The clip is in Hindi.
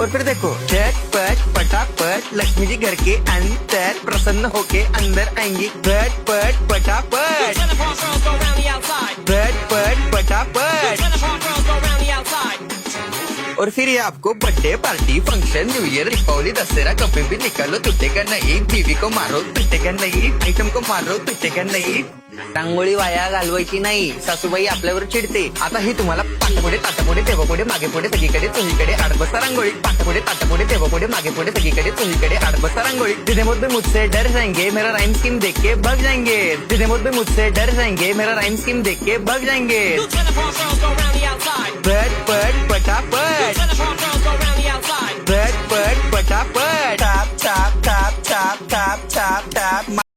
और फिर देखो झट पट पटापट, लक्ष्मी जी घर के अंदर प्रसन्न होके अंदर आएँगी। झट पट पटापट। और फिर ये आपको birthday party function new year Deepawali Dussehra, कभी भी निकालो टूटेगा नहीं, बीवी को मारो टूटेगा नहीं आइटम को मारो टूटेगा नाही। रांगोळी वाया घालवायची नाही, सासूबाई आपल्यावर चिडते. आता ही तुम्हाला पाठपुढे ताटापुढे तेव्हापुढे मागे पुढे सगळीकडे चोहीकडे आडबसा रांगोळी. पाठपुढे ताटापुढे तेव्हापुढे मागे पुढे सगळीकडे चोहीकडे आडबसा रांगोळी. जिथे मुझे मुझसे डर जाएँगे मेरा राइम स्कीम देख के भग जाएँगे जिथे मुझे मुझसे डर जाएँगे मेरा राइम स्कीम देख के भग जाएँगे ครับ